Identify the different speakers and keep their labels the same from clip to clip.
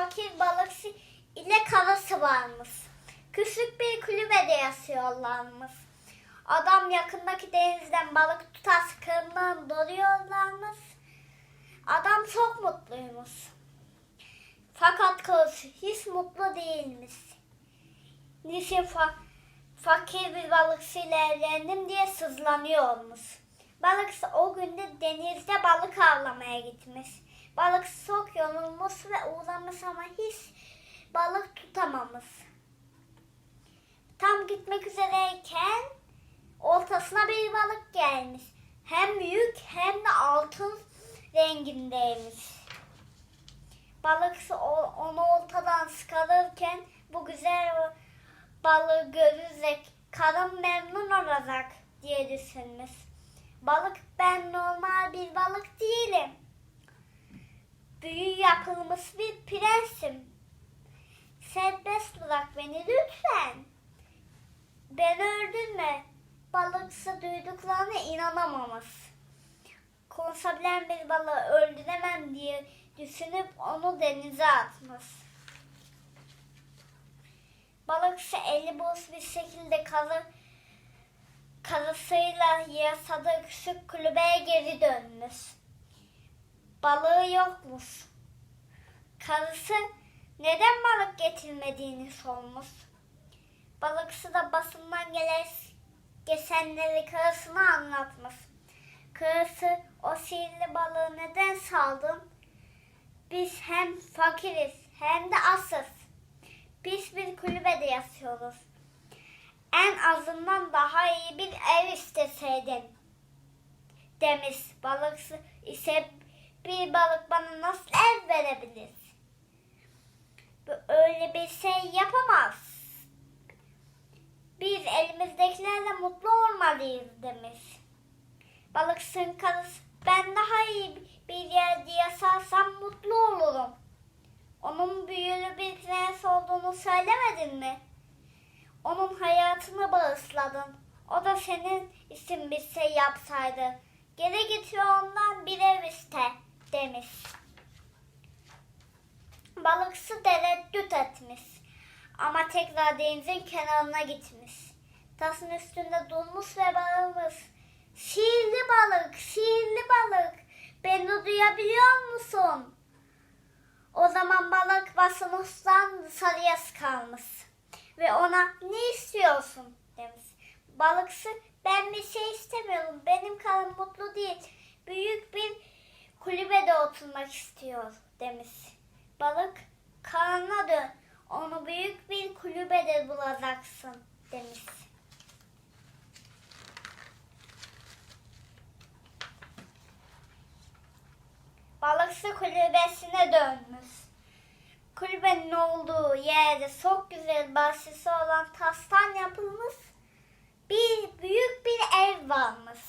Speaker 1: fakir balıkçı ile karısı varmış. Küçük bir kulübede yaşıyorlarmış. Adam yakındaki denizden balık tutar sıkığından doruyorlarmış. Adam çok mutluymuş. Fakat karısı hiç mutlu değilmiş. Niçin fa- fakir bir balıkçıyla evlendim diye sızlanıyormuş. Balıkçı o günde denizde balık avlamaya gitmiş. Balıkçı çok yorulmuş ve uğramış ama hiç balık tutamamış. Tam gitmek üzereyken ortasına bir balık gelmiş. Hem büyük hem de altın rengindeymiş. Balıkçı o- onu ortadan çıkarırken bu güzel balığı görürsek karım memnun olacak diye düşünmüş. Balık ben normal bir balık değilim. Büyü yapılmış bir prensim. Serbest bırak beni lütfen. Beni öldürme. Balıksı duyduklarına inanamamış. Konuşabilen bir balığı öldüremem diye düşünüp onu denize atmış. Balıkçı eli boş bir şekilde karı, karısıyla yasadığı küçük kulübeye geri dönmüş. Balığı yokmuş. Karısı neden balık getirmediğini sormuş. Balıkçı da basından gelen geçenleri karısına anlatmış. Karısı o sihirli balığı neden saldın? Biz hem fakiriz hem de asız. Biz bir kulübede yaşıyoruz. En azından daha iyi bir ev isteseydin. Demiş balıkçı ise bir balık bana nasıl ev verebilir? Öyle bir şey yapamaz. Biz elimizdekilerle mutlu olmalıyız demiş. Balıkçının karısı ben daha iyi bir yerde yaşarsam mutlu olurum. Onun büyülü bir prens olduğunu söylemedin mi? Onun hayatını bağışladın. O da senin için bir şey yapsaydı. Geri ve ondan bir ev iste demiş. Balıkçı tereddüt etmiş. Ama tekrar denizin kenarına gitmiş. Tasın üstünde durmuş ve bağırmış. Sihirli balık, sihirli balık. Beni duyabiliyor musun? O zaman balık basınçtan dışarıya kalmış. Ve ona ne istiyorsun demiş. Balıkçı ben bir şey istemiyorum. Benim karım mutlu değil. Büyük bir kulübede oturmak istiyor demiş. Balık karnına dön. Onu büyük bir kulübede bulacaksın demiş. Balıkçı kulübesine dönmüş. Kulübenin olduğu yerde çok güzel bahçesi olan tastan yapılmış bir büyük bir ev varmış.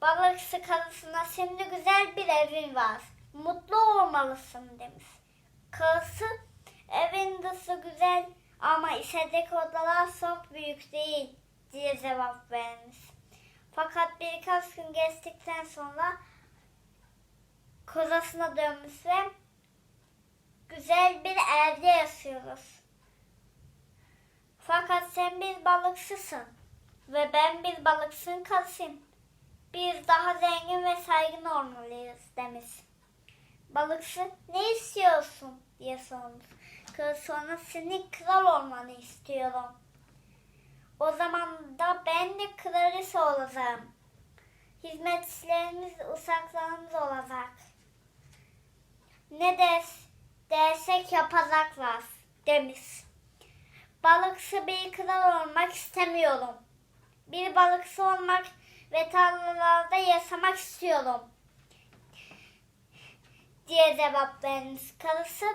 Speaker 1: Balıkçı karısına şimdi güzel bir evin var. Mutlu olmalısın demiş. Karısı evin dışı güzel ama içerideki odalar çok büyük değil diye cevap vermiş. Fakat birkaç gün geçtikten sonra kocasına dönmüş ve güzel bir evde yaşıyoruz. Fakat sen bir balıkçısın ve ben bir balıkçının karısıyım. Biz daha zengin ve saygın olmalıyız demiş. Balıkçı ne istiyorsun diye sormuş. Kız sonra senin kral olmanı istiyorum. O zaman da ben de kraliçe olacağım. Hizmetçilerimiz, uşaklarımız olacak. Ne ders, dersek yapacaklar demiş. Balıkçı bir kral olmak istemiyorum. Bir balıkçı olmak ve tarlalarda yaşamak istiyorum. Diye cevap vermiş karısı.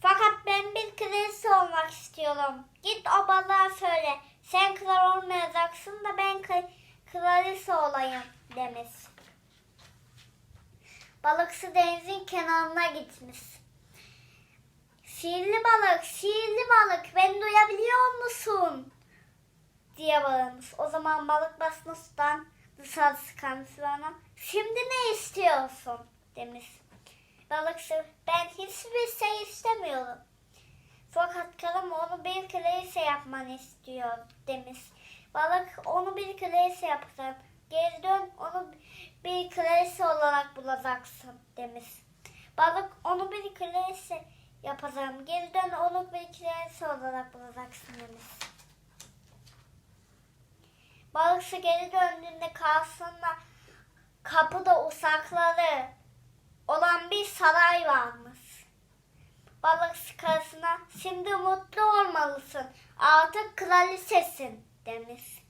Speaker 1: Fakat ben bir kraliçe olmak istiyorum. Git o balığa söyle. Sen kral olmayacaksın da ben kral- kraliçe olayım demiş. Balıkçı denizin kenarına gitmiş. Sihirli balık, sihirli balık beni duyabiliyor musun? diye bağırmış. O zaman balık basmıştan dışarı çıkarmış ve şimdi ne istiyorsun demiş. Balıkçı ben hiçbir şey istemiyorum. Fakat karım onu bir kraliçe yapmanı istiyor demiş. Balık onu bir kraliçe yapacağım. Geri dön onu bir kraliçe olarak bulacaksın demiş. Balık onu bir kraliçe yapacağım. Geri dön onu bir kraliçe olarak bulacaksın demiş. Balıkçı geri döndüğünde karşısında kapıda bir saray varmış. Balıkçı karısına şimdi mutlu olmalısın artık kraliçesin demiş.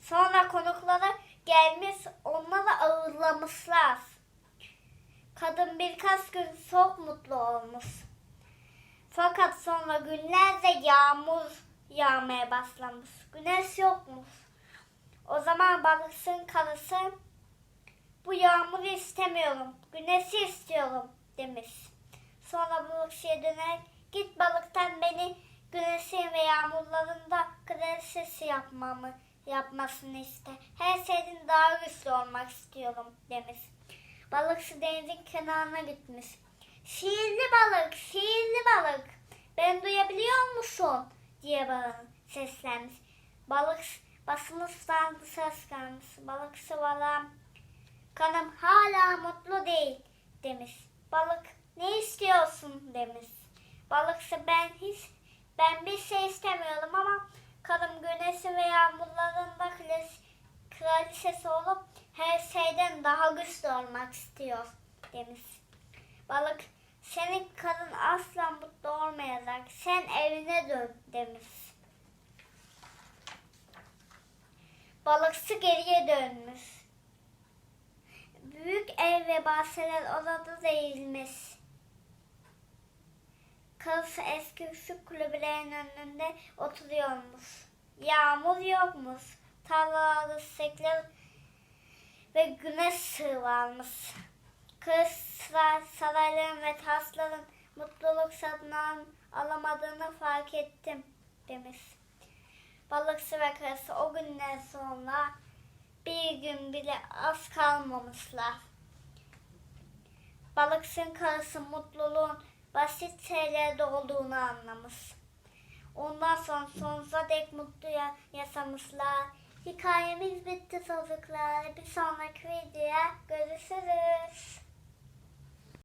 Speaker 1: Sonra konuklara gelmiş onları ağırlamışlar. Kadın birkaç gün çok mutlu olmuş. Fakat sonra günlerce yağmur yağmaya başlamış. Güneş yokmuş. O zaman balıkçının karısı bu yağmuru istemiyorum, güneşi istiyorum demiş. Sonra balıkçıya dönerek git balıktan beni güneşin ve yağmurlarında kraliçesi yapmamı yapmasını iste. Her şeyden daha güçlü olmak istiyorum demiş. Balıkçı denizin kenarına gitmiş. Sihirli balık, sihirli balık. Ben duyabiliyor musun? diye balığın seslenmiş. Balık basılı sandı ses gelmiş. Balıkçı balığa kanım hala mutlu değil demiş. Balık ne istiyorsun demiş. Balıkçı ben hiç ben bir şey istemiyorum ama kanım güneşi ve yağmurlarında kraliçe- kraliçesi olup her şeyden daha güçlü olmak istiyor demiş. Balık senin karın asla mutlu olmayacak. Sen evine dön demiş. Balıkçı geriye dönmüş. Büyük ev ve bahçeler orada değilmiş. Karısı eski şu kulübelerin önünde oturuyormuş. Yağmur yokmuş. Tarlalarda çiçekler ve güneş ışığı varmış. Kız saray- sarayların ve tasların mutluluk satın alamadığını fark ettim demiş. Balıkçı ve karısı o günden sonra bir gün bile az kalmamışlar. Balıksın karısı mutluluğun basit şeylerde olduğunu anlamış. Ondan sonra sonsuza dek mutlu ya yaşamışlar. Hikayemiz bitti çocuklar. Bir sonraki videoya görüşürüz.